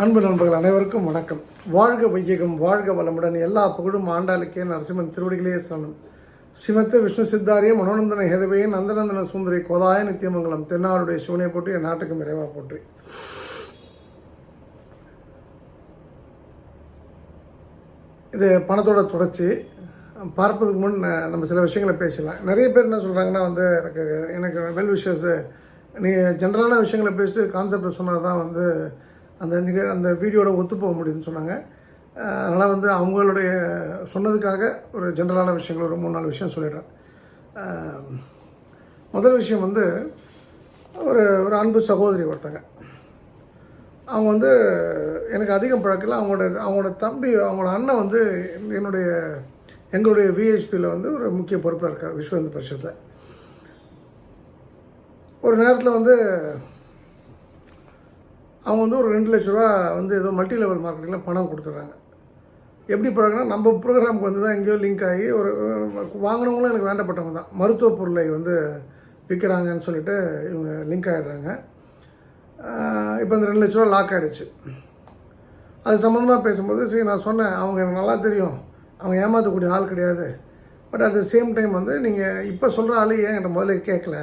அன்பு நண்பர்கள் அனைவருக்கும் வணக்கம். வாழ்க வையகம் வாழ்க வளமுடன். எல்லா புகழும் ஆண்டாளுக்கே. நரசிம்மன் திருவடிகளே சரணம். சிவத்த விஷ்ணு சித்தாரிய மனோநந்தன ஹேதவையே நந்தநந்தன சுந்தரி கோதாய நித்தியமங்கலம் தென்னாளுடைய சிவனை போற்றி என் நாட்டுக்கு நிறைவா போற்றி. இது பணத்தோட தொடர்ச்சி. பார்ப்பதுக்கு முன் நம்ம சில விஷயங்களை பேசலாம். நிறைய பேர் என்ன சொல்கிறாங்கன்னா வந்து எனக்கு எனக்கு வெல் விஷஸ் நீ ஜென்ரலான விஷயங்களை பேசிட்டு கான்செப்டை சொன்னால் தான் வந்து அந்த நிக அந்த வீடியோட ஒத்து போக முடியும்னு சொன்னாங்க. அதனால் வந்து அவங்களுடைய சொன்னதுக்காக ஒரு ஜென்ரலான விஷயங்கள் ஒரு மூணு நாலு விஷயம் சொல்லிடுறேன். முதல் விஷயம் வந்து ஒரு ஒரு அன்பு சகோதரி ஒருத்தங்க. அவங்க வந்து எனக்கு அதிகம் பழக்கல அவங்களோட அவங்களோட தம்பி அவங்களோட அண்ணன் வந்து என்னுடைய எங்களுடைய விஹெச்பியில் வந்து ஒரு முக்கிய பொறுப்பாக இருக்கார் விஸ்வ இந்து பரிஷத்தில். ஒரு நேரத்தில் வந்து அவங்க வந்து ஒரு ரெண்டு லட்ச ரூபா வந்து ஏதோ மல்டி லெவல் மார்க்கெட்டிங்கில் பணம் கொடுத்துட்றாங்க எப்படி போகிறாங்கன்னா நம்ம ப்ரோக்ராமுக்கு வந்து தான் எங்கேயோ லிங்க் ஆகி ஒரு வாங்கினவங்களும் எனக்கு வேண்டப்பட்டவங்க தான். மருத்துவ பொருளை வந்து விற்கிறாங்கன்னு சொல்லிட்டு இவங்க லிங்க் ஆகிடுறாங்க இப்போ இந்த ரெண்டு லட்ச ரூபா லாக் ஆகிடுச்சு அது சம்மந்தமாக பேசும்போது சரி நான் சொன்னேன் அவங்க எனக்கு நல்லா தெரியும். அவங்க ஏமாற்றக்கூடிய ஆள் கிடையாது. But at the same time வந்து நீங்கள் இப்போ சொல்கிற ஆள் ஏன் என்கிட்ட முதல்ல கேட்கல?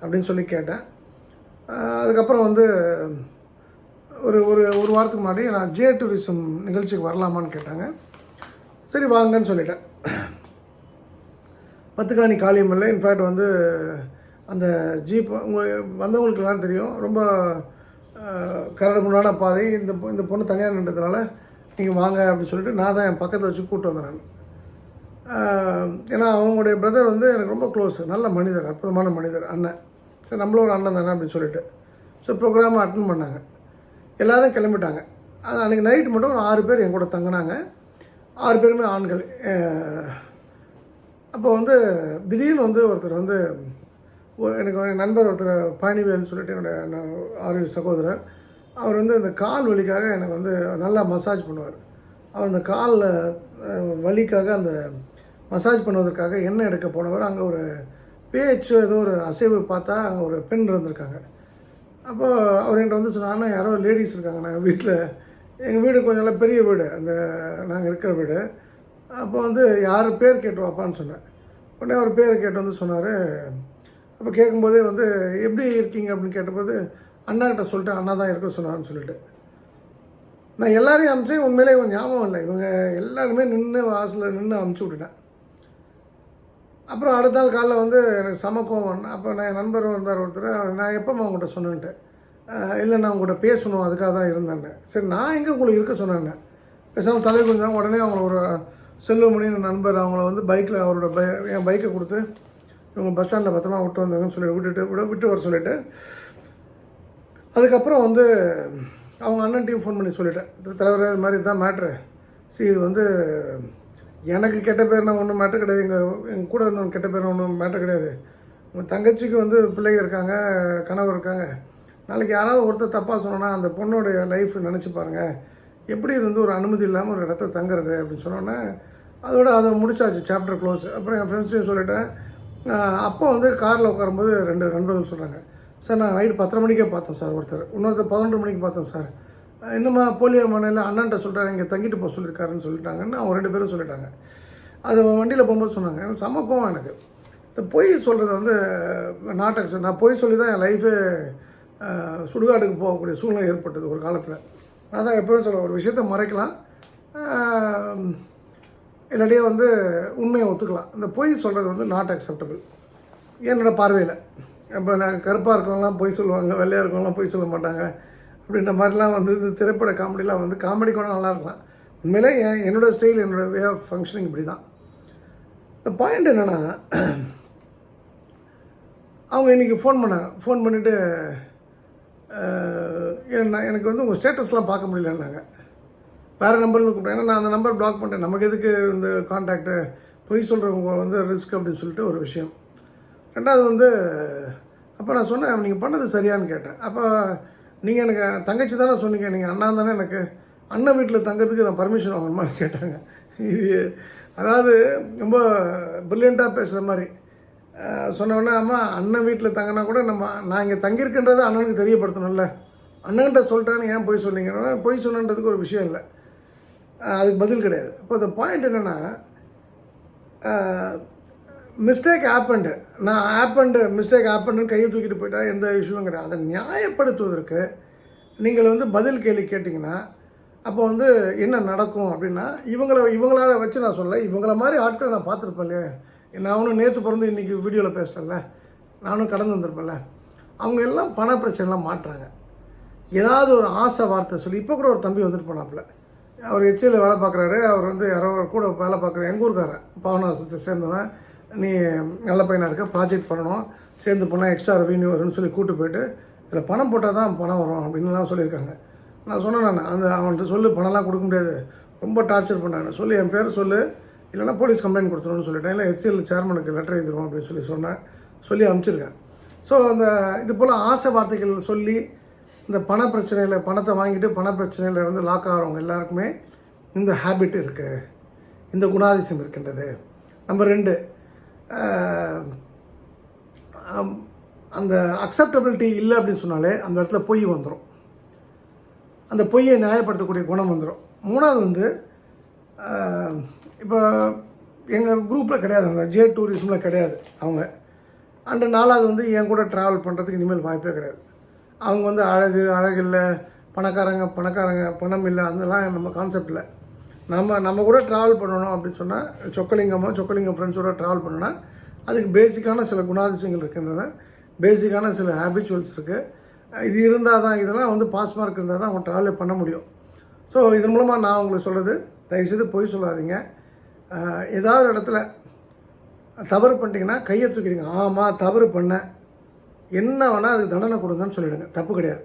அப்படின்னு சொல்லி கேட்டேன். அதுக்கப்புறம் வந்து ஒரு ஒரு ஒரு வாரத்துக்கு முன்னாடி நான் ஜே டூரிசம் நிகழ்ச்சிக்கு வரலாமான்னு கேட்டாங்க. சரி வாங்கன்னு சொல்லிட்டேன். பத்துக்காணி காளியம்மல்ல இன்ஃபேக்ட் வந்து அந்த ஜீப் உங்களுக்கு வந்தவங்களுக்கெல்லாம் தெரியும். ரொம்ப கரடு முன்னான பாதை. இந்த இந்த பொண்ணு தனியாக நின்றதுனால நீங்கள் வாங்க அப்படின்னு சொல்லிட்டு நான் தான் என் பக்கத்தில் வச்சு கூப்பிட்டு வந்தேன் நான். ஏன்னா அவங்களுடைய பிரதர் வந்து எனக்கு ரொம்ப க்ளோஸ் நல்ல மனிதர் அற்புதமான மனிதர் அண்ணன். சரி நம்மளும் ஒரு அண்ணன் தானே அப்படின்னு சொல்லிட்டு. ஸோ ப்ரோக்ராமை அட்டன் பண்ணாங்க. எல்லாரும் கிளம்பிட்டாங்க. அது அன்றைக்கி நைட்டு மட்டும் ஒரு ஆறு பேர் என் கூட தங்கினாங்க. ஆறு பேருமே ஆண்கள். அப்போ வந்து திடீர்னு வந்து ஒருத்தர் வந்து எனக்கு என் நண்பர் ஒருத்தர் பழனிவேல்னு சொல்லிட்டு என்னோட நான் ஆறு சகோதரர். அவர் வந்து அந்த கால் வலிக்காக எனக்கு வந்து நல்லா மசாஜ் பண்ணுவார். அவர் அந்த காலில் வலிக்காக அந்த மசாஜ் பண்ணுவதற்காக எண்ணெய் எடுக்க போனவர். அங்கே ஒரு பேச்சு ஏதோ ஒரு அசைவு பார்த்தா அங்கே ஒரு பெண் இருந்திருக்காங்க. அப்போ அவர் என்கிட்ட வந்து சொன்னார் "அண்ணா, யாரோ லேடிஸ் இருக்காங்க நாங்கள் வீட்டில் எங்கள் வீடு கொஞ்சம் நல்லா பெரிய வீடு அந்த நாங்கள் இருக்கிற வீடு. அப்போ வந்து யார் பேர் கேட்டு வாப்பான்னு சொன்னேன். உடனே அவர் பேர் கேட்டு வந்து சொன்னார். அப்போ கேட்கும்போதே வந்து எப்படி இருக்கீங்க? அப்படின்னு கேட்டபோது அண்ணாக்கிட்ட சொல்லிட்டு அண்ணா தான் இருக்க சொன்னார்னு சொல்லிட்டு. நான் எல்லாரையும் அமிச்சேன் உண்மையிலே ஞாபகம் இல்லை. இவங்க எல்லாருமே நின்று வாசலில் நின்று அமுச்சு விட்டுட்டேன். அப்புறம் அடுத்த நாள் காலைல வந்து எனக்கு செம கோவம் அப்போ நான் என் நண்பர் வந்தார் ஒருத்தர். நான் எப்போ உங்கள்கிட்ட சொன்னேன்ட்டு. இல்லை நான் உங்கள்கிட்ட பேசணும் அதுக்காக தான் இருந்தேன் சரி நான் எங்கே உங்களுக்கு இருக்க சொன்னேன் பேசாமல் தலை கொஞ்சம் உடனே அவங்கள ஒரு செல்வமணின்னு நண்பர் அவங்கள வந்து பைக்கில் அவரோட பை என் பைக்கை கொடுத்து இவங்க பஸ் ஸ்டாண்டில் பத்திரமா விட்டு வந்தாங்கன்னு சொல்லி விட்டுட்டு விட விட்டு வர சொல்லிவிட்டு அதுக்கப்புறம் வந்து அவங்க அண்ணன்ட்டையும் ஃபோன் பண்ணி சொல்லிட்டேன். தலைவர் இது மாதிரி தான் மேட்ரு சரி இது வந்து எனக்கு கெட்ட பேர்னா ஒன்றும் மேட்டர் கிடையாது. எங்கள் எங்கள் கூட இருந்தவங்க கெட்ட பேர்னா ஒன்றும் மேட்டர் கிடையாது. உங்கள் தங்கச்சிக்கு வந்து பிள்ளைங்க இருக்காங்க கணவர் இருக்காங்க. நாளைக்கு யாராவது ஒருத்தர் தப்பாக சொன்னோன்னா அந்த பொண்ணோடைய லைஃப் நினச்சி பாருங்கள் எப்படி இது வந்து ஒரு அனுமதி இல்லாமல் ஒரு இடத்த தங்குறது அப்படின்னு சொன்னோன்னே அதோட அதை முடிச்சாச்சு சாப்டர் க்ளோஸ் அப்புறம் என் ஃப்ரெண்ட்ஸையும் சொல்லிட்டேன். அப்போ வந்து காரில் உட்காரும்போது ரெண்டு நண்பர்கள் சொல்கிறாங்க சார் நான் நைட் பத்தரை மணிக்கே பார்த்தேன் சார் ஒருத்தர். இன்னொருத்தர் பதினொன்று மணிக்கு பார்த்தேன் சார். இன்னுமா போலியோ மனையில் அண்ணன்ட்ட சொல்கிறாரு இங்கே தங்கிட்டு போக சொல்லியிருக்காருன்னு சொல்லிட்டாங்கன்னு அவங்க ரெண்டு பேரும் சொல்லிட்டாங்க. அது வண்டியில் போகும்போது சொன்னாங்க எனக்கு செம கோவம் எனக்கு. இந்த பொய் சொல்கிறது வந்து நாட்டை நான் பொய் சொல்லி தான் என் லைஃபே சுடுகாட்டுக்கு போகக்கூடிய சூழ்நிலை ஏற்பட்டது ஒரு காலத்தில். அதான் எப்பவுமே சொல்ல ஒரு விஷயத்த மறைக்கலாம். இல்லாட்டியே வந்து உண்மையை ஒத்துக்கலாம். இந்த பொய் சொல்கிறது வந்து நாட் அக்செப்டபிள் என்னோட பார்வையில். இப்போ நான் கருப்பாக இருக்கவங்களாம் பொய் சொல்லுவாங்க வெள்ளையாக இருக்கவங்களாம் பொய் சொல்ல மாட்டாங்க. அப்படின்ற மாதிரிலாம் வந்து இந்த திரைப்பட காமெடிலாம் வந்து காமெடி கூட நல்லா இருக்கலாம். உண்மையிலே என் என்னோடய ஸ்டைல் என்னோடய வே ஆஃப் ஃபங்க்ஷனிங் இப்படி தான் இந்த பாயிண்ட் என்னென்னா அவங்க இன்றைக்கி ஃபோன் பண்ணாங்க ஃபோன் பண்ணிவிட்டு என்ன எனக்கு வந்து உங்கள் ஸ்டேட்டஸ்லாம் பார்க்க முடியலன்னாங்க. வேறு நம்பரில் கூப்பிட்டேன். ஏன்னா நான் அந்த நம்பர் பிளாக் பண்ணிட்டேன். நமக்கு எதுக்கு இந்த காண்டாக்டு பொய் சொல்கிறவங்க வந்து ரிஸ்க் அப்படின்னு சொல்லிட்டு ஒரு விஷயம். ரெண்டாவது வந்து அப்போ நான் சொன்னேன் நீங்கள் பண்ணது சரியான்னு கேட்டேன். அப்போ நீங்கள் எனக்கு தங்கச்சி தானே சொன்னீங்க நீங்கள் அண்ணா தானே எனக்கு. அண்ணன் வீட்டில் தங்கிறதுக்கு நான் பர்மிஷன் வாங்கணுமான்னு கேட்டாங்க. இது அதாவது ரொம்ப ப்ரில்லியண்ட்டாக பேசுகிற மாதிரி. சொன்னோன்னே அம்மா அண்ணன் வீட்டில் தங்கினா கூட நம்ம நான் இங்கே தங்கியிருக்கின்றதை அண்ணனுக்கு தெரியப்படுத்தணும்ல. அண்ணன்கிட்ட சொல்லிட்டான்னு ஏன் போய் சொன்னீங்கன்னா போய் சொன்னன்றதுக்கு ஒரு விஷயம் இல்லை. அதுக்கு பதில் கிடையாது. இப்போ இந்த பாயிண்ட் என்னென்னா மிஸ்டேக் ஆப்பண்டு நான் ஆப்பண்டு மிஸ்டேக் ஆப்பண்டுன்னு கையை தூக்கிட்டு போயிட்டால் எந்த இஷ்யூவும் கிடையாது. அதை நியாயப்படுத்துவதற்கு நீங்கள் வந்து பதில் கேள்வி கேட்டிங்கன்னா அப்போ வந்து என்ன நடக்கும் அப்படின்னா இவங்கள இவங்களால வச்சு நான் சொல்ல இவங்கள மாதிரி ஆட்கள் நான் பார்த்துருப்பேன் இல்லையா? நான் நேற்று பிறந்து இன்றைக்கி வீடியோவில் பேசுகிறேன்ல நானும் கடந்து வந்திருப்பேன்ல. அவங்க எல்லாம் பண பிரச்சனைலாம் மாட்டுறாங்க. ஏதாவது ஒரு ஆசை வார்த்தை சொல்லி இப்போ கூட ஒரு தம்பி வந்துட்டு போனாப்புல. அவர் எச்சியில் வேலை பார்க்குறாரு அவர் வந்து யாரோ ஒரு கூட வேலை பார்க்குற எங்கள் ஊருக்காரன் பாவனாசத்தை சேர்ந்தவன். நீ நல்ல பையனாக இருக்க ப்ராஜெக்ட் பண்ணணும் சேர்ந்து போனால் எக்ஸ்ட்ரா ரெவன்யூ வரும்னு சொல்லி கூட்டு போயிட்டு இதில் பணம் போட்டால் தான் பணம் வரும் அப்படின்லாம் சொல்லியிருக்காங்க. நான் சொன்னேன் நான் அந்த அவன்கிட்ட சொல்லு பணம்லாம் கொடுக்க முடியாது. ரொம்ப டார்ச்சர் பண்ணுறாங்க சொல்லி என் பேர் சொல்லு இல்லைன்னா போலீஸ் கம்ப்ளைண்ட் கொடுத்துருன்னு சொல்லிட்டேன். இல்லை ஹெச்சிஎல் சேர்மனுக்கு லெட்டர் எழுதிடுவோம் அப்படின்னு சொல்லி சொன்னேன். சொல்லி அனுப்பிச்சிருக்கேன். ஸோ அந்த இது போல் ஆசை வார்த்தைகள் சொல்லி இந்த பண பிரச்சனையில் பணத்தை வாங்கிட்டு பண பிரச்சனையில் இருந்து லாக் ஆகிறவங்க எல்லாருக்குமே இந்த ஹேபிட் இருக்குது இந்த குணாதிசயம் இருக்கின்றது. நம்பர் ரெண்டு அந்த அக்செப்டபிலிட்டி இல்லை அப்படின்னு சொன்னாலே அந்த இடத்துல பொய் வந்துடும் அந்த பொய்யை நியாயப்படுத்தக்கூடிய குணம் வந்துடும் மூணாவது வந்து இப்போ எங்கள் குரூப்பில் கிடையாது அந்த ஜே டூரிசமில் கிடையாது அவங்க. அண்டு நாலாவது வந்து என் கூட ட்ராவல் பண்ணுறதுக்கு இனிமேல் வாய்ப்பே கிடையாது. அவங்க வந்து அழகு அழகு இல்லை பணக்காரங்க பணக்காரங்க பணம் இல்லை அதெல்லாம் நம்ம கான்செப்ட் இல்லை நம்ம நம்ம கூட ட்ராவல் பண்ணணும் அப்படின்னு சொன்னால் சொக்கலிங்கமோ சொக்கலிங்கம் ஃப்ரெண்ட்ஸோட ட்ராவல் பண்ணோன்னா அதுக்கு பேசிக்கான சில குணாதிசயங்கள் இருக்கின்றன. பேசிக்கான சில ஹேபிச்சுவல்ஸ் இருக்குது இது இருந்தால் தான் இதெல்லாம் வந்து பாஸ் மார்க் இருந்தால் தான் அவங்க ட்ராவலே பண்ண முடியும். ஸோ இதன் மூலமாக நான் உங்களுக்கு சொல்கிறது தயவுசெய்து பொய் சொல்லாதீங்க. ஏதாவது இடத்துல தவறு பண்ணிட்டீங்கன்னா கையை தூக்கிடுங்க. ஆமாம் தவறு பண்ணேன் என்ன வேணால் அதுக்கு தண்டனை கொடுங்கன்னு சொல்லிவிடுங்க தப்பு கிடையாது.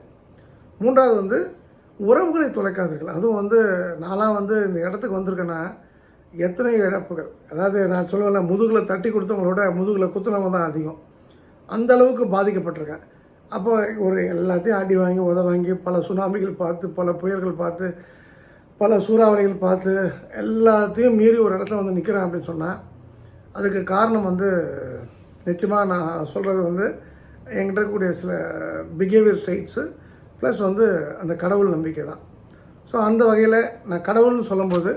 மூன்றாவது வந்து உறவுகளை தொலைக்காதீர்கள். அதுவும் வந்து நான்லாம் வந்து இந்த இடத்துக்கு வந்திருக்கேன்னா எத்தனை இழப்புகள். அதாவது நான் சொல்லுவேன்ல முதுகில் தட்டி கொடுத்தவங்களோட முதுகில் குத்துனவங்க தான் அதிகம். அந்த அளவுக்கு பாதிக்கப்பட்டிருக்கேன். அப்போ ஒரு எல்லாத்தையும் அடி வாங்கி உத வாங்கி பல சுனாமிகள் பார்த்து பல புயல்கள் பார்த்து பல சூறாவளிகள் பார்த்து எல்லாத்தையும் மீறி ஒரு இடத்துல வந்து நிற்கிறேன் அப்படின்னு சொன்னால் அதுக்கு காரணம் வந்து நிச்சயமாக நான் சொல்கிறது வந்து என்கிட்ட இருக்கக்கூடிய சில பிஹேவியர் ஸ்டைட்ஸு ப்ளஸ் வந்து அந்த கடவுள் நம்பிக்கை தான். ஸோ அந்த வகையில் நான் கடவுள்னு சொல்லும்போது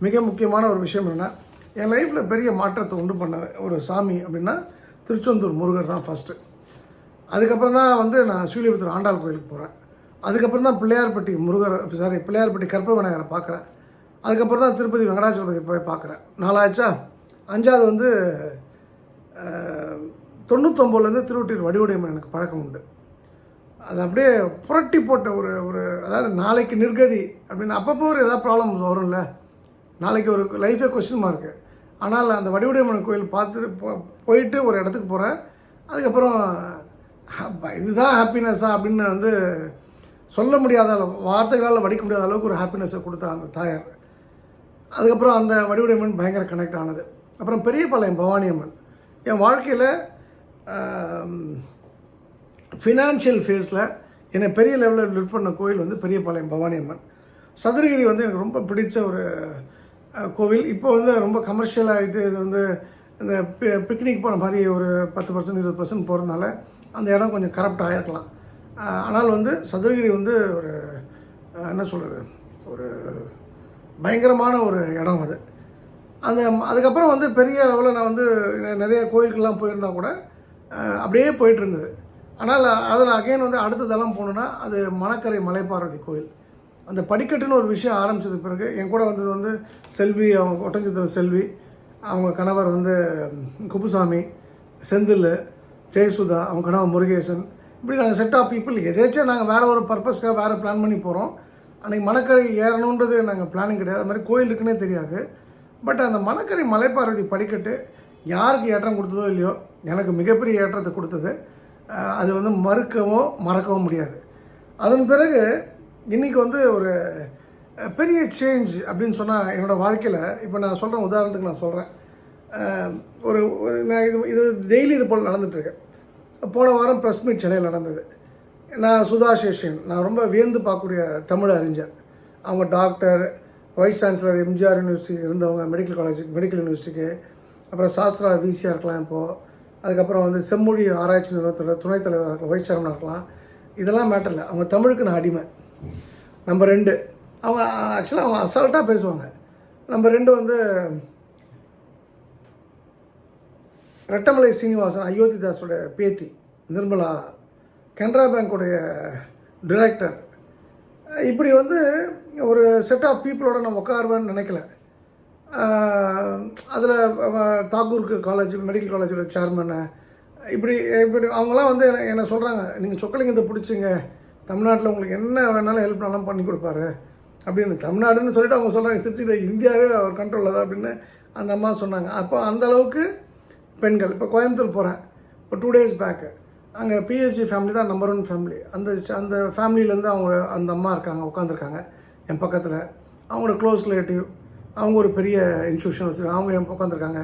மிக முக்கியமான ஒரு விஷயம் என்னென்னா என் லைஃப்பில் பெரிய மாற்றத்தை உண்டு பண்ண ஒரு சாமி அப்படின்னா திருச்செந்தூர் முருகர் தான் ஃபஸ்ட்டு அதுக்கப்புறம் தான் வந்து நான் சூழியபுத்தூர் ஆண்டாள் கோயிலுக்கு போகிறேன் அதுக்கப்புறம் தான் பிள்ளையார்பட்டி முருகர் சாரி பிள்ளையார்பட்டி கற்ப விநாயகரை பார்க்குறேன். அதுக்கப்புறம் தான் திருப்பதி வெங்கடாச்சலபதி போய் பார்க்குறேன். நாலாச்சா அஞ்சாவது வந்து அஹ், தொண்ணூத்தொம்போதுலேருந்து திருவொட்டியூர் வடிவுடையம்மன் எனக்கு பழக்கம் உண்டு. அது அப்படியே புரட்டி போட்ட ஒரு ஒரு அதாவது நாளைக்கு நிர்கதி அப்படின்னு அப்பப்போ ஒரு ஏதாவது ப்ராப்ளம் வரும்ல. நாளைக்கு ஒரு லைஃபே கொஸ்டின் மார்க்கு ஆனால் அந்த வடிவுடையம்மன் கோயில் பார்த்துட்டு போ போயிட்டு ஒரு இடத்துக்கு போகிறேன் அதுக்கப்புறம் இதுதான் ஹாப்பினஸ்ஸா அப்படின்னு வந்து சொல்ல முடியாத வார்த்தைகளால் வடிக்க முடியாத அளவுக்கு ஒரு ஹாப்பினஸ்ஸை கொடுத்தா அந்த தாயார். அதுக்கப்புறம் அந்த வடிவுடையம்மன் பயங்கர கனெக்ட் ஆனது. அப்புறம் பெரியபாளையம் பவானி அம்மன் என் வாழ்க்கையில் ஃபினான்ஷியல் ஃபேஸில் என்னை பெரிய லெவலில் லிஃப்ட் பண்ண கோயில் வந்து பெரியபாளையம் பவானி அம்மன். சதுரகிரி வந்து எனக்கு ரொம்ப பிடிச்ச ஒரு கோவில். இப்போ வந்து ரொம்ப கமர்ஷியல் ஆகிட்டு இது வந்து இந்த பிக்னிக் போன மாதிரி ஒரு பத்து பர்சன்ட் இருபது பர்சன்ட் போகிறதுனால அந்த இடம் கொஞ்சம் கரப்ட் ஆகிருக்கலாம் ஆனால் வந்து சதுரகிரி வந்து ஒரு என்ன சொல்கிறது ஒரு பயங்கரமான ஒரு இடம் அது. அந்த அதுக்கப்புறம் வந்து பெரிய அளவில் நான் வந்து நிறைய கோயிலுக்கெல்லாம் போயிருந்தா கூட அப்படியே போயிட்டுருந்தது ஆனால் அதில் அகைன் வந்து அடுத்த தளம் போகணுன்னா அது மணக்கரை மலைப்பார்வதி கோயில். அந்த படிக்கட்டுன்னு ஒரு விஷயம் ஆரம்பிச்சது பிறகு என் கூட வந்தது வந்து செல்வி அவங்க ஒட்டஞ்சித்திர செல்வி அவங்க கணவர் வந்து குப்புசாமி செந்தில் ஜெயசுதா அவங்க கணவர் முருகேசன். இப்படி நாங்கள் செட் ஆஃப் பீப்புள் எதேச்சும் நாங்கள் வேறு ஒரு பர்பஸ்க்காக வேறு பிளான் பண்ணி போகிறோம் அன்றைக்கி மணக்கரை ஏறணுன்றது நாங்கள் பிளானிங் கிடையாது. அது மாதிரி கோயில் இருக்குன்னே தெரியாது. பட் அந்த மணக்கரை மலைப்பார்வதி படிக்கட்டு யாருக்கு ஏற்றம் கொடுத்ததோ இல்லையோ எனக்கு மிகப்பெரிய ஏற்றத்தை கொடுத்தது. அது வந்து மறுக்கவோ மறக்கவும் முடியாது. அதன் பிறகு இன்றைக்கி வந்து ஒரு பெரிய சேஞ்ச் அப்படின்னு சொன்னால் என்னோடய வாழ்க்கையில் இப்போ நான் சொல்கிறேன் உதாரணத்துக்கு நான் சொல்கிறேன் ஒரு ஒரு நான் இது இது டெய்லி இது போல் நடந்துகிட்ருக்கேன் போன வாரம் ப்ரெஸ் மீட் சென்னையில் நடந்தது. நான் சுதா சேஷன் நான் ரொம்ப வியந்து பார்க்கக்கூடிய தமிழ் அறிஞர். அவங்க doctor vice chancellor MGR university இருந்தவங்க மெடிக்கல் காலேஜ் மெடிக்கல் யூனிவர்சிட்டிக்கு அப்புறம் சாஸ்திரா விசியாக இருக்கலாம் இப்போது அதுக்கப்புறம் வந்து செம்மொழி ஆராய்ச்சி நிறுவனத்தில் துணைத் தலைவராக இருக்கலாம் வைஸ் சேர்மனாக இருக்கலாம் இதெல்லாம் மேட்டர் இல்லை. அவங்க தமிழுக்கு நான் அடிமை. நம்பர் ரெண்டு. அவங்க ஆக்சுவலாக அவங்க அசால்ட்டாக பேசுவாங்க. நம்பர் ரெண்டு வந்து ரெட்டமலை சீனிவாசன் அயோத்திதாஸோட பேத்தி நிர்மலா கனரா பேங்க்குடைய டிரெக்டர் இப்படி வந்து ஒரு செட் ஆஃப் பீப்புளோட நான் உட்காருவேன்னு நினைக்கல. அதில் தாக்கூருக்கு காலேஜ் மெடிக்கல் காலேஜோட சேர்மனு இப்படி இப்படி அவங்களாம் வந்து என்ன- என்ன சொல்கிறாங்க நீங்கள் சொக்கலிங்கத்தை பிடிச்சிங்க. தமிழ்நாட்டில் உங்களுக்கு என்ன வேணாலும் ஹெல்ப் பண்ணாலும் பண்ணி கொடுப்பாரு. அப்படின்னு தமிழ்நாடுன்னு சொல்லிட்டு அவங்க சொல்கிறாங்க சித்தியில் இந்தியாவே அவர் கண்ட்ரோலில் தான் அப்படின்னு அந்த அம்மா சொன்னாங்க. அப்போ அந்த அளவுக்கு பெண்கள் இப்போ கோயம்புத்தூர் போகிறேன் இப்போ டூ டேஸ் பேக்கு அங்கே பிஹெச்டி ஃபேமிலி தான் நம்பர் ஒன் ஃபேமிலி அந்த அந்த ஃபேமிலியிலேருந்து அவங்க அந்த அம்மா இருக்காங்க உட்காந்துருக்காங்க என் பக்கத்தில். அவங்களோட க்ளோஸ் ரிலேட்டிவ் அவங்க ஒரு பெரிய இன்ஸ்டியூஷன் வச்சுருக்காங்க. அவங்க என் உட்காந்துருக்காங்க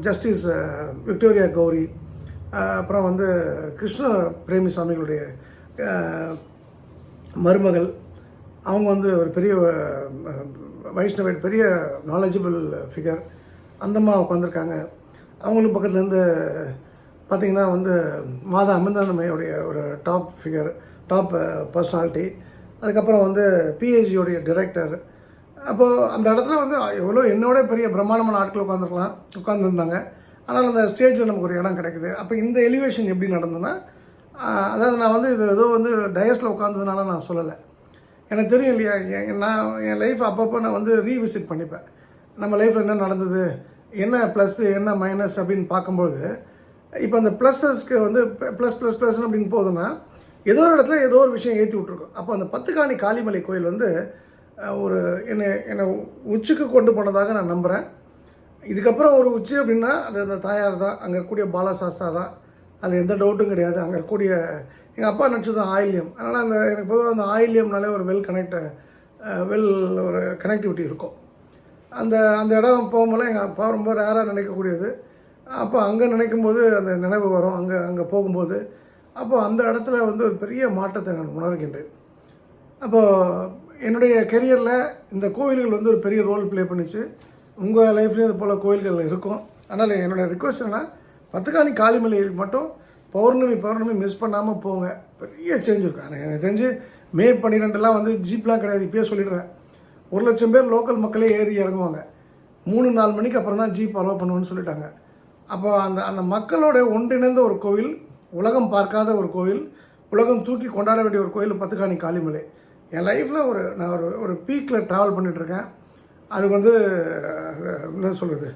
ஜஸ்டிஸ் விக்டோரியா கௌரி அப்புறம் வந்து கிருஷ்ண பிரேமி சாமிகளுடைய மருமகள். அவங்க வந்து ஒரு பெரிய அஹ், வைஷ்ணவன் பெரிய நாலேஜபிள் ஃபிகர் அந்தம்மா உட்காந்துருக்காங்க அவங்களும் பக்கத்துலேருந்து பார்த்தீங்கன்னா வந்து மாதா அமிர்தானமையுடைய ஒரு டாப் ஃபிகர் டாப் பர்சனாலிட்டி அதுக்கப்புறம் வந்து பிஹெச்டியோடைய டிரெக்டர் அப்போது அந்த இடத்துல வந்து எவ்வளோ என்னோட பெரிய பிரம்மாண்டமான ஆட்கள் உட்காந்துருக்கலாம் உட்காந்துருந்தாங்க ஆனால் அந்த ஸ்டேஜில் நமக்கு ஒரு இடம் கிடைக்குது. அப்போ இந்த எலிவேஷன் எப்படி நடந்ததுன்னா அதாவது நான் வந்து இது ஏதோ வந்து டயஸில் உட்காந்ததுனால நான் சொல்லலை. எனக்கு தெரியும் இல்லையா நான் என் லைஃப் அப்பப்போ நான் வந்து ரீவிசிட் பண்ணிப்பேன். நம்ம லைஃப்பில் என்ன நடந்தது என்ன ப்ளஸ்ஸு என்ன மைனஸ் அப்படின்னு பார்க்கும்போது இப்போ அந்த ப்ளஸஸ்க்கு வந்து ப்ளஸ் ப்ளஸ் ப்ளஸ் அப்படின்னு போகுதுன்னா ஏதோ ஒரு இடத்துல ஏதோ ஒரு விஷயம் ஏற்றி விட்ருக்கோம் அப்போ அந்த பத்துக்காணி காளிமலை கோயில் வந்து ஒரு என்னை என்னை உச்சிக்கு கொண்டு போனதாக நான் நம்புகிறேன் இதுக்கப்புறம் ஒரு உச்சி அப்படின்னா அது அந்த தாயார் தான் அங்கே கூடிய பாலாசாஸ்தா தான். அதில் எந்த டவுட்டும் கிடையாது. அங்கே கூடிய எங்கள் அப்பா நினச்சதும் ஆயில்யம். அதனால் அந்த எனக்கு பொதுவாக அந்த ஆயில்யம்னாலே ஒரு வெல் கனெக்ட் வெல் ஒரு கனெக்டிவிட்டி இருக்கும். அந்த அந்த இடம் போகும்போது எங்கள் அப்பா ரொம்ப ரேராக நினைக்கக்கூடியது. அப்போ அங்கே நினைக்கும் போது அந்த நினைவு வரும். அங்கே அங்கே போகும்போது. அப்போ அந்த இடத்துல வந்து ஒரு பெரிய மாற்றத்தை நான் உணர்கின்றேன். அப்போது என்னுடைய கெரியரில் இந்த கோவில்கள் வந்து ஒரு பெரிய ரோல் ப்ளே பண்ணிச்சு. உங்கள் லைஃப்லேயும் இது போல் கோயில்கள் இருக்கும். அதனால் என்னுடைய ரிக்வஸ்ட் என்ன பத்துக்காணி காளிமலையில் மட்டும் பௌர்ணமி பௌர்ணமி மிஸ் பண்ணாமல் போங்க. பெரிய சேஞ்ச் இருக்கும். ஆனால் எனக்கு தெரிஞ்சு மே பன்னிரெண்டுலாம் வந்து ஜீப்லாம் கிடையாது. இப்பயே சொல்லிடுறேன். ஒரு லட்சம் பேர் லோக்கல் மக்களே ஏறி இறங்குவாங்க. மூணு நாலு மணிக்கு அப்புறம் தான் ஜீப் அலோவ் பண்ணுவோன்னு சொல்லிட்டாங்க. அப்போ அந்த அந்த மக்களோட ஒன்றிணைந்த ஒரு கோவில் உலகம் பார்க்காத ஒரு கோவில் உலகம் தூக்கி கொண்டாட வேண்டிய ஒரு கோயில் பத்துக்காணி காளிமலை. என் லைஃப்பில் ஒரு நான் ஒரு ஒரு பீக்கில் ட்ராவல் பண்ணிகிட்ருக்கேன் அதுக்கு வந்து என்ன சொல்கிறது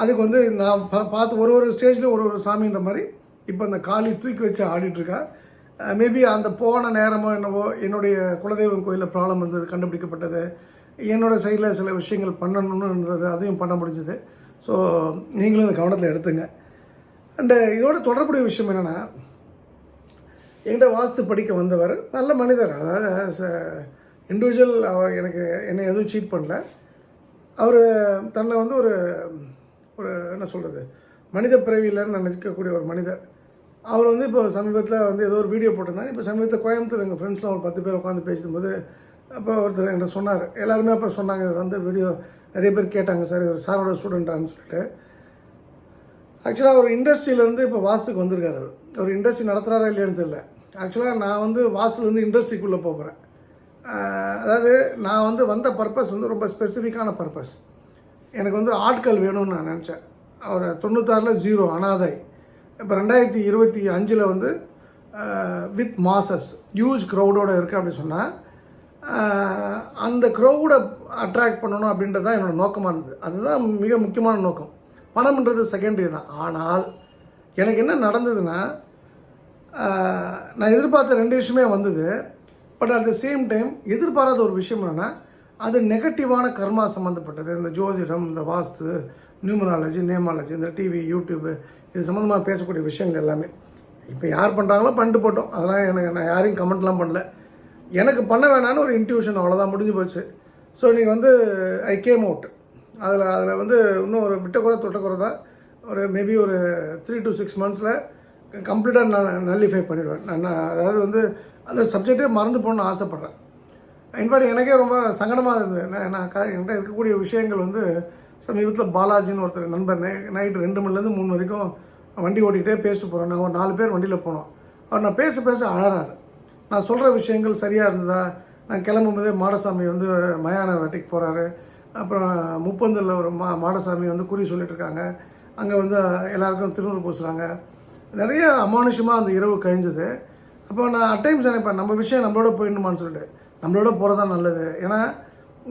அதுக்கு வந்து நான் பா பார்த்து ஒரு ஒரு ஸ்டேஜில் ஒரு ஒரு சாமின்ற மாதிரி இப்போ அந்த காளி தூக்கி வச்சு ஆடிட்டுருக்கேன் மேபி அந்த போன நேரமோ என்னவோ என்னுடைய குலதெய்வம் கோயிலில் ப்ராப்ளம் இருந்தது கண்டுபிடிக்கப்பட்டது. என்னோடய சைடில் சில விஷயங்கள் பண்ணணும்னு அதையும் பண்ண முடிஞ்சது. ஸோ நீங்களும் இந்த கவனத்தில் எடுத்துங்க. அண்டு இதோட தொடர்புடைய விஷயம் என்னென்னா என்கிட்ட வாஸ்து படிக்க வந்தவர் நல்ல மனிதர். அதாவது இண்டிவிஜுவல் அவர் எனக்கு என்னை எதுவும் சீட் பண்ணல. அவர் தன்னை வந்து ஒரு ஒரு என்ன சொல்கிறது மனித பிறவியில்னு நினைக்கக்கூடிய ஒரு மனிதர். அவர் வந்து இப்போ சமீபத்தில் வந்து ஏதோ ஒரு வீடியோ போட்டிருந்தாங்க இப்போ சமீபத்தில் கோயம்புத்தூர் எங்கள் ஃப்ரெண்ட்ஸ்லாம் ஒரு பத்து பேர் உட்காந்து பேசும்போது அப்போ ஒருத்தர் என்கிட்ட சொன்னார். எல்லாருமே அப்போ சொன்னாங்க இவர் வந்து வீடியோ நிறைய பேர் கேட்டாங்க சார் இவர் சாரோட ஸ்டூடெண்ட்டான்னு சொல்லிட்டு. ஆக்சுவலாக அவர் இண்டஸ்ட்ரியிலேருந்து இப்போ வாசுக்கு வந்திருக்காரு அவர். இண்டஸ்ட்ரி நடத்துகிறாரா இல்லையான்னு தெரியல. ஆக்சுவலாக நான் வந்து வாசுலேருந்து இண்டஸ்ட்ரிக்குள்ளே போகிறேன் அதாவது நான் வந்து வந்த பர்பஸ் வந்து ரொம்ப ஸ்பெசிஃபிக்கான பர்பஸ் எனக்கு வந்து ஆட்கள் வேணும்னு நான் நினச்சேன். அவர் தொண்ணூத்தாறில் ஜீரோ அனாதை. இப்போ ரெண்டாயிரத்தி இருபத்தி அஞ்சில் வந்து வித் மாசஸ் ஹியூஜ் க்ரௌடோடு இருக்குது அப்படின்னு சொன்னால் அந்த க்ரௌடை அட்ராக்ட் பண்ணணும் அப்படின்றது தான் என்னோடய நோக்கமாக இருந்தது. அதுதான் மிக முக்கியமான நோக்கம். பணம்ன்றது செகண்டரி தான். ஆனால் எனக்கு என்ன நடந்ததுன்னா நான் எதிர்பார்த்த ரெண்டு விஷயமே வந்தது. But at the same time எதிர்பாராத ஒரு விஷயம் என்னென்னா அது நெகட்டிவான கர்மா சம்மந்தப்பட்டது இந்த ஜோதிடம் இந்த வாஸ்து நியூமராலஜி நேமாலஜி இந்த டிவி யூடியூப்பு இது சம்மந்தமாக பேசக்கூடிய விஷயங்கள் எல்லாமே. இப்போ யார் பண்ணுறாங்களோ பண்ணிட்டு போட்டோம். அதெல்லாம் எனக்கு நான் யாரையும் கமெண்ட்லாம் பண்ணல. எனக்கு பண்ண வேணான்னு ஒரு இன்ட்யூஷன் அவ்வளோதான் முடிஞ்சு போச்சு. ஸோ நீங்கள் வந்து ஐ கேம் அவுட் அதில் அதில் வந்து இன்னும் ஒரு விட்டக்குறை தொட்டக்குறை தான். ஒரு மேபி ஒரு த்ரீ டு சிக்ஸ் மந்த்ஸில் கம்ப்ளீட்டாக நான் நல்லிஃபை பண்ணிடுவேன். நான் அதாவது வந்து அந்த சப்ஜெக்டே மறந்து போகணுன்னு ஆசைப்பட்றேன். இன்ஃபேக்ட் எனக்கே ரொம்ப சங்கடமாக இருந்தது. நான் நான் க- என்கிட்ட இருக்கக்கூடிய விஷயங்கள் வந்து சமீபத்தில் பாலாஜின்னு ஒருத்தர் நண்பர் நை நைட்டு ரெண்டு மணிலேருந்து மூணு வரைக்கும் வண்டி ஓட்டிக்கிட்டே பேசிட்டு போகிறோம் நாங்கள் ஒரு நாலு பேர் வண்டியில் போனோம். அவர் நான் பேச பேச அழறாரு நான் சொல்கிற விஷயங்கள் சரியாக இருந்ததா? நான் கிளம்பும்போதே மாடசாமி வந்து மயான வேட்டைக்கு போகிறாரு அப்புறம் முப்பந்தில் ஒரு மா மாடசாமி வந்து குறி சொல்லிட்டு இருக்காங்க. அங்கே வந்து எல்லாருக்கும் திருநூறு பூசுகிறாங்க நிறைய அமானுஷமாக அந்த இரவு கழிஞ்சது. அப்போ நான் அட் டைம்ஸ் நினைப்பேன் நம்ம விஷயம் நம்மளோட போயிடணுமான்னு சொல்லிட்டு நம்மளோட போகிறது தான் நல்லது. ஏன்னா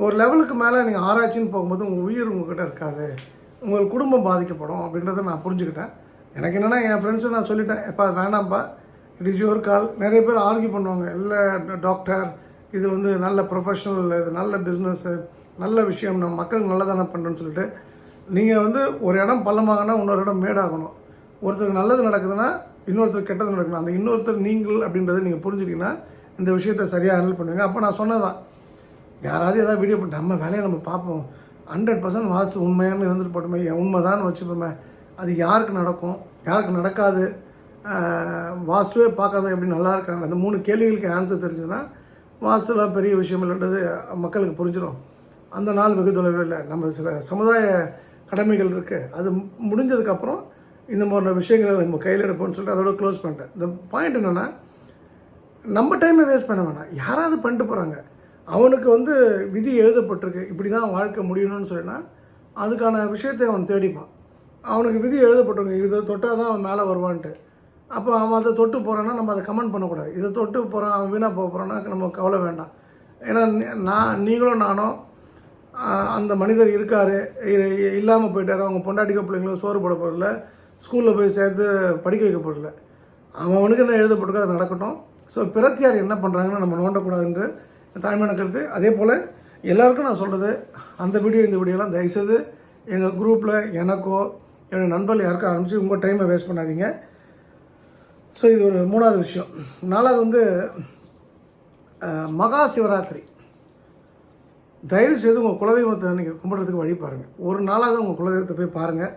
ஒரு லெவலுக்கு மேலே நீங்கள் ஆராய்ச்சின்னு போகும்போது உங்கள் உயிர் உங்ககிட்ட இருக்காது. உங்கள் குடும்பம் பாதிக்கப்படும் அப்படின்றத நான் புரிஞ்சுக்கிட்டேன். எனக்கு என்னென்னா என் ஃப்ரெண்ட்ஸை நான் சொல்லிட்டேன் எப்பா வேணாம்ப்பா. இட் இஸ் யுவர் கால் நிறைய பேர் ஆர்கியூ பண்ணுவாங்க இல்லை டாக்டர் இது வந்து நல்ல ப்ரொஃபஷனல் இது நல்ல பிஸ்னஸ்ஸு நல்ல விஷயம். நம்ம மக்களுக்கு நல்லதானே பண்ணுறேன்னு சொல்லிட்டு நீங்கள் வந்து ஒரு இடம் பள்ளமாகனா இன்னொரு இடம் மேடாகணும். ஒருத்தருக்கு நல்லது நடக்குதுன்னா இன்னொருத்தர் கெட்டது நடக்கணும் அந்த இன்னொருத்தர் நீங்கள் அப்படின்றத நீங்கள் புரிஞ்சுக்கிட்டீங்கன்னா இந்த விஷயத்தை சரியாக ஹேண்டில் பண்ணுவீங்க. அப்போ நான் சொன்னதான் யாராவது ஏதாவது வீடியோ பண்ணி நம்ம வேலையை நம்ம பார்ப்போம். ஹண்ட்ரட் பர்சன்ட் வாஸ்து உண்மையானு இருந்துட்டு போட்டோமே உண்மை தான் வச்சுப்போமே. அது யாருக்கு நடக்கும்? யாருக்கு நடக்காது? வாஸ்துவே பார்க்காத எப்படி நல்லா இருக்காங்க? அந்த மூணு கேள்விகளுக்கு ஆன்சர் தெரிஞ்சதுன்னா வாஸ்துலாம் பெரிய விஷயம் இல்லைன்றது மக்களுக்கு புரிஞ்சிடும் அந்த நாள் வெகு தொலைவில் இல்லை. நம்ம சில சமுதாய கடமைகள் இருக்குது அது முடிஞ்சதுக்கப்புறம் இந்த மாதிரி விஷயங்களை நம்ம கையில் எடுப்போம்னு சொல்லிட்டு அதோட க்ளோஸ் பண்ணிட்டேன். இந்த பாயிண்ட் என்னென்னா நம்ம டைமை வேஸ்ட் பண்ண வேணாம். யாராவது பண்ணிட்டு போகிறாங்க அவனுக்கு வந்து விதி எழுதப்பட்டிருக்கு. இப்படி தான் வாழ்க்கை முடியணும்னு சொல்லினா அதுக்கான விஷயத்தை அவன் தேடிப்பான். அவனுக்கு விதி எழுதப்பட்டிருக்கு. இதை தொட்டால் தான் அவன் மேலே வருவான்ட்டு. அப்போ அவன் அதை தொட்டு போகிறான்னா நம்ம அதை கமெண்ட் பண்ணக்கூடாது. இதை தொட்டு போகிறான் அவன் வீணாக போக போகிறான்னா நம்ம கவலை வேண்டாம். ஏன்னா நான் நீங்களும் நானும் அந்த மனிதர் இருக்கார். இல்லாமல் போயிட்டார். அவங்க பொண்டாட்டிக்க பிள்ளைங்களோ சோறு போட போகிறதில்ல ஸ்கூலில் போய் சேர்த்து படிக்க வைக்கப்படல. அவன் அவனுக்கு என்ன எழுதப்பட்டிருக்கோ அது நடக்கட்டும். ஸோ பிரத்தியார் என்ன பண்ணுறாங்கன்னு நம்ம நோண்டக்கூடாதுன்ற தாய்மையான கருத்து. அதே போல் எல்லாருக்கும் நான் சொல்கிறது அந்த வீடியோ இந்த வீடியோலாம் தயவுசெய்து எங்கள் குரூப்பில் எனக்கோ என்னோடய நண்பர்கள் யாருக்கும் ஆரம்பித்து உங்கள் டைமை வேஸ்ட் பண்ணாதீங்க. ஸோ இது ஒரு மூணாவது விஷயம். நாலாவது வந்து மகா சிவராத்திரி. தயவு செய்து உங்கள் குலதெய்வத்தை நீங்கள் கும்பிட்றதுக்கு வழி பாருங்கள் ஒரு நாளாவது உங்கள் குலதெய்வத்தை போய் பாருங்கள்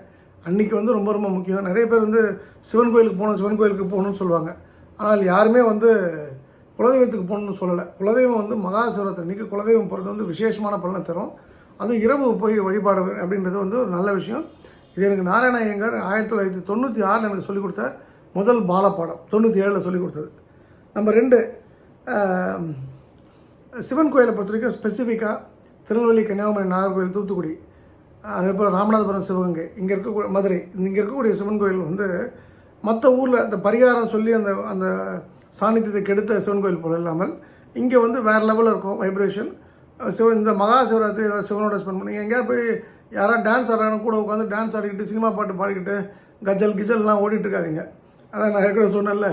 அன்றைக்கி வந்து ரொம்ப ரொம்ப முக்கியம். நிறைய பேர் வந்து சிவன் கோயிலுக்கு போகணும் சிவன் கோயிலுக்கு போகணும்னு சொல்லுவாங்க. ஆனால் யாருமே வந்து குலதெய்வத்துக்கு போகணும்னு சொல்லலை. குலதெய்வம் வந்து மகா அன்றைக்கி குலதெய்வம் போகிறது வந்து விசேஷமான பலனை தரும். அதுவும் இரவு போய் வழிபாடு அப்படின்றது வந்து ஒரு நல்ல விஷயம். இது எனக்கு நாராயண ஐயங்கார் ஆயிரத்தி தொள்ளாயிரத்தி தொண்ணூற்றி ஆறில் எனக்கு சொல்லிக் கொடுத்த முதல் பாலப்பாடம். தொண்ணூற்றி ஏழில் சொல்லிக் கொடுத்தது. நம்ம ரெண்டு சிவன் கோயிலை பொறுத்த வரைக்கும் ஸ்பெசிஃபிக்காக திருநெல்வேலி கன்னியாகுமரி நாகர்கோவில் தூத்துக்குடி அதே போல் ராமநாதபுரம் சிவகங்கை. இங்கே இருக்கக்கூடிய மதுரை இங்கே இருக்கக்கூடிய சிவன் கோயில் வந்து மற்ற ஊரில் இந்த பரிகாரம் சொல்லி அந்த அந்த சாநித்தியத்தை கெடுத்த சிவன் கோயில் போல இல்லாமல் இங்கே வந்து வேறு லெவலில் இருக்கும் வைப்ரேஷன் சிவன் இந்த மகா சிவராத்திரி ஏதாவது சிவனோட ஸ்பெண்ட் பண்ணி எங்கேயா போய் யாராவது டான்ஸ் ஆடுறாங்க கூட உட்காந்து டான்ஸ் ஆடிக்கிட்டு சினிமா பாட்டு பாடிக்கிட்டு கஜல் கிஜல்லாம் ஓடிட்டு இருக்காதீங்க. அதான் நான் ஏற்கனவே சொன்னேன்ல.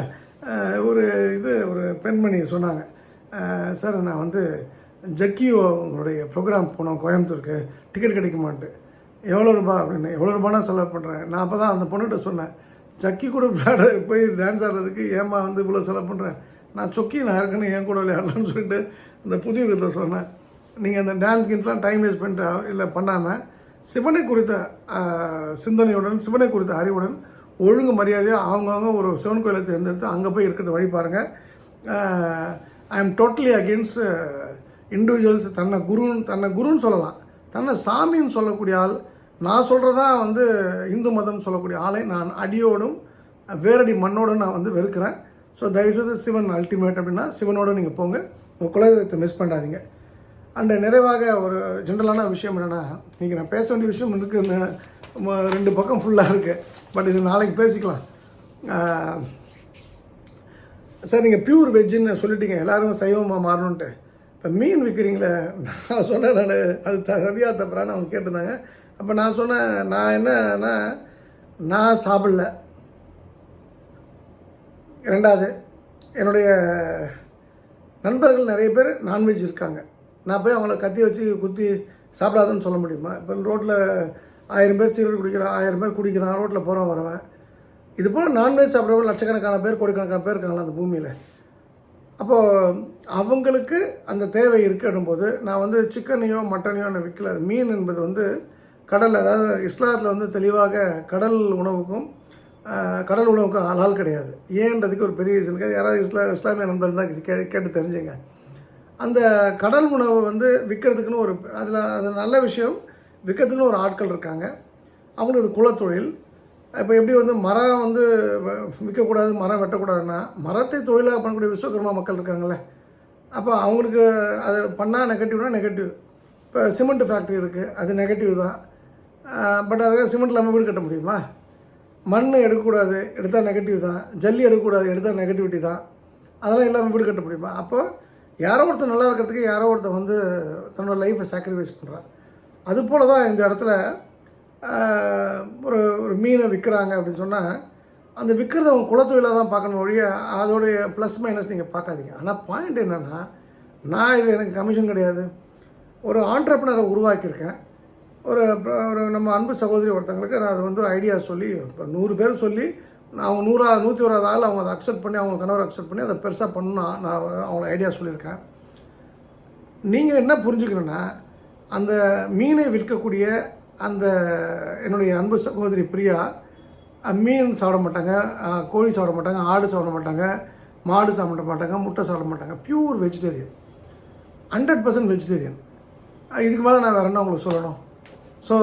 ஒரு இது ஒரு பெண்மணி சொன்னாங்க. சார் நான் வந்து ஜக்கியோ உங்களுடைய ப்ரோக்ராம் போனோம் கோயம்புத்தூருக்கு. டிக்கெட் கிடைக்குமான்ட்டு. எவ்வளோ ரூபா அப்படின்னு எவ்வளோ ரூபானா செலவு பண்ணுறேன் நான் அப்போ தான் அந்த பொண்ணுகிட்ட சொன்னேன் ஜக்கி கூட விளையாட போய் டான்ஸ் ஆடுறதுக்கு ஏமா வந்து இவ்வளோ செலவு பண்ணுறேன் நான் சொக்கி நான் இருக்கணும் என் கூட விளையாடலாம்னு சொல்லிட்டு அந்த புதிய விதத்தில் சொன்னேன். நீங்கள் அந்த டான்ஸ் கின்ஸ்லாம் டைம் வேஸ்ட் பண்ணிட்டு இல்லை பண்ணாமல் சிவனை குறித்த சிந்தனையுடன் சிவனை குறித்த அறிவுடன் ஒழுங்கு மரியாதையாக அவங்கவுங்க ஒரு சிவன் கோயிலை தேர்ந்தெடுத்து அங்கே போய் இருக்கிறத வழி பாருங்கள் I am totally against individuals தன்னை குருன்னு தன்னை குருன்னு சொல்லலாம். தன்னை சாமின்னு சொல்லக்கூடிய ஆள். நான் சொல்கிறதா வந்து இந்து மதம் சொல்லக்கூடிய ஆளை நான் அடியோடும் வேரடி மண்ணோடும் நான் வந்து வெறுக்கிறேன். ஸோ தயவுசெய்து சிவன் அல்டிமேட் அப்படின்னா சிவனோட நீங்கள் போங்க. உங்கள் குலதெய்வத்தை மிஸ் பண்ணாதீங்க. அண்டு நிறைவாக ஒரு ஜென்ரலான விஷயம் என்னென்னா இன்றைக்கி நான் பேச வேண்டிய விஷயம் இருக்கு ரெண்டு பக்கம் ஃபுல்லாக இருக்குது பட் இது நாளைக்கு பேசிக்கலாம். சார் நீங்கள் பியூர் வெஜ்ஜுன்னு சொல்லிட்டீங்க. எல்லோரும் சைவமாக மாறணுன்ட்டு இப்போ மீன் விற்கிறீங்களே நான் சொன்னேன் நான். அது த தப்புறான்னு அவங்க கேட்டிருந்தாங்க. அப்போ நான் சொன்னேன் நான் என்னன்னா நான் சாப்பிடல. ரெண்டாவது என்னுடைய நண்பர்கள் நிறைய பேர் நான்வெஜ் இருக்காங்க. நான் போய் அவங்கள கத்தி வச்சு குத்தி சாப்பிடாதுன்னு சொல்ல முடியுமா? இப்போ ரோட்டில் ஆயிரம் பேர் சிகரெட் குடிக்கிறான் ஆயிரம் பேர் குடிக்கிறான் ரோட்டில் போகிறவன் வரவன். இது போல் நான்வெஜ் சாப்பிட்றவங்க லட்சக்கணக்கான பேர் கோடிக்கணக்கான பேர் இருக்காங்களா அந்த பூமியில்? அப்போது அவங்களுக்கு அந்த தேவை இருக்குன்னும் நான் வந்து சிக்கனையோ மட்டனையோ நான் விற்கல மீன் என்பது வந்து கடல் அதாவது இஸ்லாத்தில் வந்து தெளிவாக கடல் உணவுக்கும் கடல் உணவுக்கும் ஆளால் கிடையாது. ஏன்றதுக்கு ஒரு பெரிய ரீசன் கிடையாது யாராவது இஸ்லா இஸ்லாமிய நண்பர் தான் கே கேட்டு தெரிஞ்சுங்க. அந்த கடல் உணவு வந்து விற்கிறதுக்குன்னு ஒரு அதில் அது நல்ல விஷயம் விற்கிறதுக்குன்னு ஒரு ஆட்கள் இருக்காங்க. அவங்களுக்கு குலத்தொழில் இப்போ எப்படி வந்து மரம் வந்து வ- விற்கக்கூடாது மரம் வெட்டக்கூடாதுன்னா மரத்தை தொழிலாக பண்ணக்கூடிய விஸ்வகர்மா மக்கள் இருக்காங்களே அப்போ அவங்களுக்கு அது பண்ணால் நெகட்டிவ்னா நெகட்டிவ் இப்போ சிமெண்ட் ஃபேக்ட்ரி இருக்குது அது நெகட்டிவ் தான். பட் அதுக்காக சிமெண்ட் இல்லாமல் வீடு கட்ட முடியுமா? மண் எடுக்கக்கூடாது எடுத்தால் நெகட்டிவ் தான். ஜல்லி எடுக்கக்கூடாது எடுத்தால் நெகட்டிவிட்டி தான். அதெல்லாம் இல்லாமல் வீடு கட்ட முடியுமா? அப்போ யாரோ ஒருத்தர் நல்லா இருக்கிறதுக்கு யாரோ ஒருத்தர் வந்து தன்னோட லைஃப்பை சாக்ரிஃபைஸ் பண்ணுறான் அது போல தான் இந்த இடத்துல ஒரு ஒரு மீனை விற்கிறாங்க அப்படின்னு சொன்னால் அந்த விற்கிறத அவங்க குலத்தொழிலாக தான் பார்க்கணும் ஒழிய அதோடைய ப்ளஸ் மைனஸ் நீங்கள் பார்க்காதீங்க. ஆனால் பாயிண்ட் என்னென்னா நான் இது எனக்கு கமிஷன் கிடையாது. ஒரு ஆண்டர்பனரை உருவாக்கியிருக்கேன். ஒரு ஒரு நம்ம அன்பு சகோதரி ஒருத்தங்களுக்கு நான் அதை வந்து ஐடியா சொல்லி இப்போ நூறு பேர் சொல்லி அவங்க நூறா நூற்றி ஓராது ஆள் அவங்க அதை அக்செப்ட் பண்ணி அவங்க கணவர் அக்செப்ட் பண்ணி அதை பெருசாக பண்ணணும் நான் அவங்கள ஐடியா சொல்லியிருக்கேன். நீங்கள் என்ன புரிஞ்சுக்கணுன்னா அந்த மீனை விற்கக்கூடிய அந்த என்னுடைய அன்பு சகோதரி பிரியா மீன் சாப்பிட மாட்டாங்க கோழி சாப்பிட மாட்டாங்க ஆடு சாப்பிட மாட்டாங்க மாடு சாப்பிட மாட்டாங்க முட்டை சாப்பிட மாட்டாங்க. Pure vegetarian hundred percent vegetarian இதுக்கு மேலே நான் வேறு என்ன உங்களுக்கு சொல்லணும்? ஸோ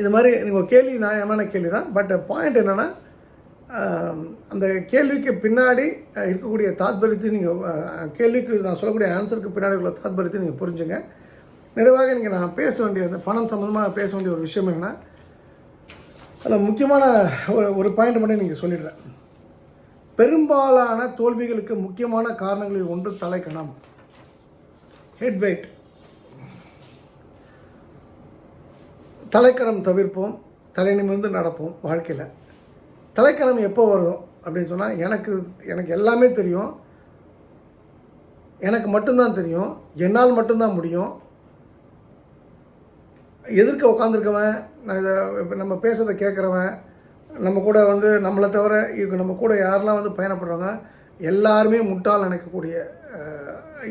இது மாதிரி நீங்கள் கேள்வி நியாயமான கேள்வி தான் பட் பாயிண்ட் என்னென்னா அந்த கேள்விக்கு பின்னாடி இருக்கக்கூடிய தாத்பரியத்தை நீங்கள் கேள்விக்கு நான் சொல்லக்கூடிய ஆன்சருக்கு பின்னாடி உள்ள தாத்பரியத்தை நீங்கள் புரிஞ்சுங்க. நிறைவாக நீங்கள் நான் பேச வேண்டிய பணம் சம்மந்தமாக பேச வேண்டிய ஒரு விஷயம் என்னென்னா அதில் முக்கியமான ஒரு ஒரு பாயிண்ட் மட்டும் நீங்கள் சொல்லிடுறேன். பெரும்பாலான தோல்விகளுக்கு முக்கியமான காரணங்களில் ஒன்று தலைக்கணம். ஹெட் வெயிட் தலைக்கணம் தவிர்ப்போம் தலை நிமிர்ந்து நடப்போம் வாழ்க்கையில். தலைக்கணம் எப்போ வரும் அப்படின்னு சொன்னால் எனக்கு எனக்கு எல்லாமே தெரியும். எனக்கு மட்டும்தான் தெரியும். என்னால் மட்டும்தான் முடியும். எதிர்க்க உட்காந்துருக்கவன் நான் இதை இப்போ நம்ம பேசுகிறத கேட்குறவன் நம்ம கூட வந்து நம்மளை தவிர இவங்க நம்ம கூட யாரெல்லாம் வந்து பயணப்படுறாங்க எல்லாருமே முட்டாள் நினைக்கக்கூடிய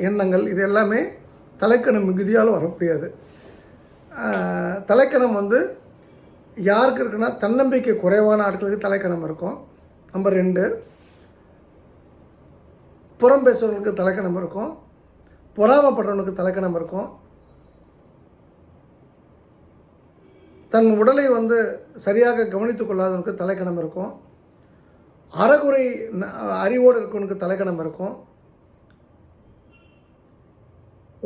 எண்ணங்கள் இது எல்லாமே தலைக்கணம் மிகுதியால் வரக்கூடியது. தலைக்கணம் வந்து யாருக்கு இருக்குன்னா தன்னம்பிக்கை குறைவான ஆட்களுக்கு தலைக்கணம் இருக்கும். நம்பர் ரெண்டு புறம் பேசுகிறவங்களுக்கு தலைக்கணம் இருக்கும். பொறாமப்படுறவனுக்கு தலைக்கணம் இருக்கும். தன் உடலை வந்து சரியாக கவனித்து கொள்ளாதவனுக்கு தலைக்கணம் இருக்கும். அறகுறை அறிவோடு இருக்கவனுக்கு தலைக்கணம் இருக்கும்.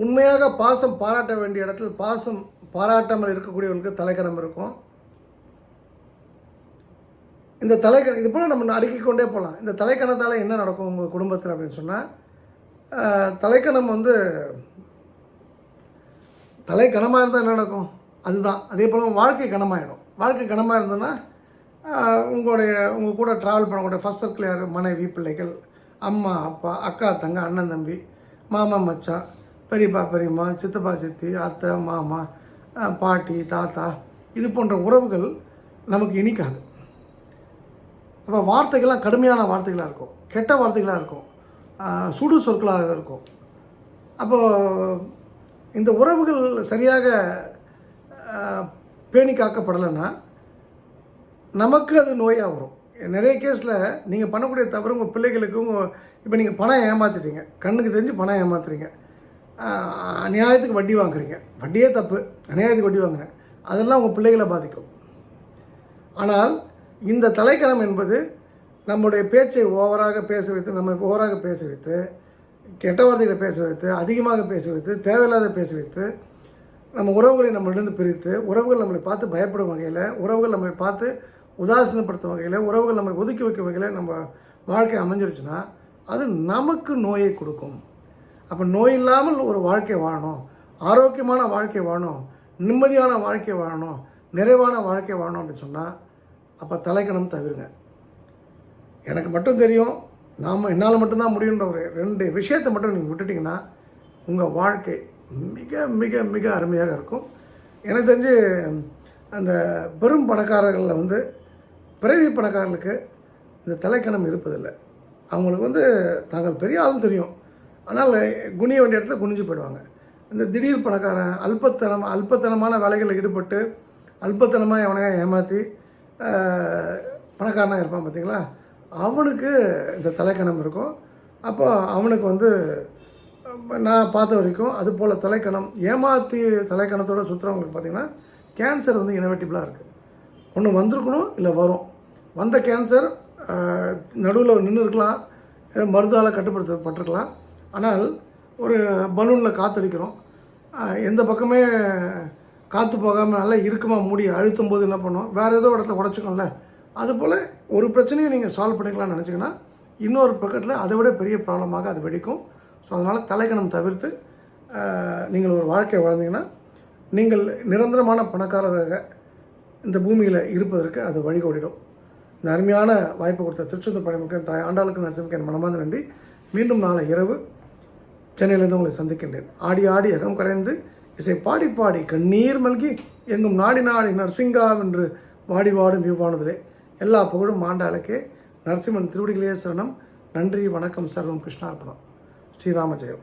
உண்மையாக பாசம் பாராட்ட வேண்டிய இடத்தில் பாசம் பாராட்டாமல் இருக்கக்கூடியவனுக்கு தலைக்கணம் இருக்கும். இந்த தலைக்கணம் இது போல் நம்ம அடுக்கிக் கொண்டே போகலாம் இந்த தலைக்கணத்தால் என்ன நடக்கும் உங்கள் குடும்பத்தில் அப்படின்னு சொன்னால் தலைக்கணம் வந்து தலைக்கணமாக இருந்தால் என்ன நடக்கும்? அதுதான். அதே போல் வாழ்க்கை கனமாயிடும். வாழ்க்கை கனமாக இருந்ததுன்னா உங்களுடைய உங்கள் கூட ட்ராவல் பண்ணக்கூடிய ஃபஸ்ட் சர்க்கிள் யார்? மனைவி பிள்ளைகள் அம்மா அப்பா அக்கா தங்க அண்ணன் தம்பி மாமா மச்சான் பெரியப்பா பெரியம்மா சித்தப்பா சித்தி அத்தை மாமா பாட்டி தாத்தா இது போன்ற உறவுகள் நமக்கு இனிக்காது. அப்போ வார்த்தைகள்லாம் கடுமையான வார்த்தைகளாக இருக்கும். கெட்ட வார்த்தைகளாக இருக்கும். சுடு சொற்களாக இருக்கும். அப்போது இந்த உறவுகள் சரியாக பேணி காக்கப்படலைன்னா நமக்கு அது நோயாக வரும் நிறைய கேஸில் நீங்கள் பண்ணக்கூடிய தவறு உங்கள் பிள்ளைகளுக்கு உங்கள் இப்போ நீங்கள் பணம் ஏமாத்திட்டீங்க. கண்ணுக்கு தெரிஞ்சு பணம் ஏமாத்துறீங்க. அநியாயத்துக்கு வட்டி வாங்குறீங்க. வட்டியே தப்பு. அநியாயத்துக்கு வட்டி வாங்குறேன். அதெல்லாம் உங்கள் பிள்ளைகளை பாதிக்கும். ஆனால் இந்த தலைக்கணம் என்பது நம்முடைய பேச்சை ஓவராக பேச வைத்து நம்ம ஓவராக பேச வைத்து கெட்ட வார்த்தைகளை பேச வைத்து அதிகமாக பேச வைத்து தேவையில்லாத பேச வைத்து நம்ம உறவுகளை நம்மளிடந்து பிரித்து உறவுகள் நம்மளை பார்த்து பயப்படும் வகையில் உறவுகள் நம்மளை பார்த்து உதாசீனப்படுத்தும் வகையில் உறவுகள் நம்மை ஒதுக்கி வைக்கும் வகையில் நம்ம வாழ்க்கை அமைஞ்சிருச்சுன்னா அது நமக்கு நோயை கொடுக்கும். அப்போ நோய் இல்லாமல் ஒரு வாழ்க்கை வாழணும். ஆரோக்கியமான வாழ்க்கை வாழணும். நிம்மதியான வாழ்க்கை வாழணும். நிறைவான வாழ்க்கை வாழணும் அப்படின்னு சொன்னால் அப்போ தலைக்கணம் தவிருங்க. எனக்கு மட்டும் தெரியும் நாம் என்னால் மட்டும்தான் முடியுன்ற ஒரு ரெண்டு விஷயத்தை மட்டும் நீங்கள் விட்டுட்டிங்கன்னா உங்கள் வாழ்க்கை மிக மிக மிக அருமையாக இருக்கும். எனக்கு தெரிஞ்சு அந்த பெரும் பணக்காரர்களில் வந்து பிறவி பணக்காரர்களுக்கு இந்த தலைக்கணம் இருப்பதில்லை. அவங்களுக்கு வந்து தாங்கள் பெரிய ஆளும் தெரியும். ஆனால் குனிய வேண்டிய இடத்துல குனிஞ்சு போயிடுவாங்க. இந்த திடீர் பணக்காரன் அல்பத்தனம் அல்பத்தனமான வேலைகளில் ஈடுபட்டு அல்பத்தனமாக எவனையா ஏமாற்றி பணக்காரனாக இருப்பான் பார்த்தீங்களா அவனுக்கு இந்த தலைக்கணம் இருக்கும். அப்போ அவனுக்கு வந்து நான் பார்த்த வரைக்கும் அது போல் தலைக்கணம் ஏமாற்றி தலைக்கணத்தோட சுற்றுறவங்களுக்கு பார்த்திங்கன்னா கேன்சர் வந்து இனோவேட்டிவ்லாக இருக்குது ஒன்று வந்திருக்கணும் இல்லை வரும். வந்த கேன்சர் நடுவில் நின்று இருக்கலாம் ஏதோ மருந்தால் கட்டுப்படுத்தப்பட்டிருக்கலாம். ஆனால் ஒரு பலூனில் காத்தடிக்கிறோம். எந்த பக்கமே காற்று போகாமல் நல்லா இறுக்கமாக மூடி அழுத்தும் போது என்ன பண்ணும் வேறு ஏதோ இடத்துல உடச்சிக்கோம்ல. அதுபோல் ஒரு பிரச்சனையை நீங்கள் சால்வ் பண்ணிக்கலாம்னு நினச்சிங்கன்னா இன்னொரு பக்கத்தில் அதை விட பெரிய ப்ராப்ளமாக அது வெடிக்கும். ஸோ அதனால் தலைக்கணம் தவிர்த்து நீங்கள் ஒரு வாழ்க்கையை வாழ்ந்தீங்கன்னா நீங்கள் நிரந்தரமான பணக்காரராக இந்த பூமியில் இருப்பதற்கு அது வழிகோடிடும். இந்த அருமையான வாய்ப்பு கொடுத்த திருச்செந்தூர் பணிமுக தாய் ஆண்டாளுக்கு நரசிம்க்கு என் மனமார்ந்த நன்றி. மீண்டும் நாளை இரவு சென்னையிலிருந்து உங்களை சந்திக்கின்றேன். ஆடி ஆடி அகம் கரைந்து இசை பாடி பாடி கண்ணீர் மல்கி எங்கும் நாடி நாடி நரசிங்கா என்று வாடி வாடும் இவ்வானதிலே. எல்லா புகழும் ஆண்டாளுக்கே. நரசிம்மன் திருவடிகளே சரணம். நன்றி வணக்கம் சர்வம் கிருஷ்ணார்பணம் 其他没有。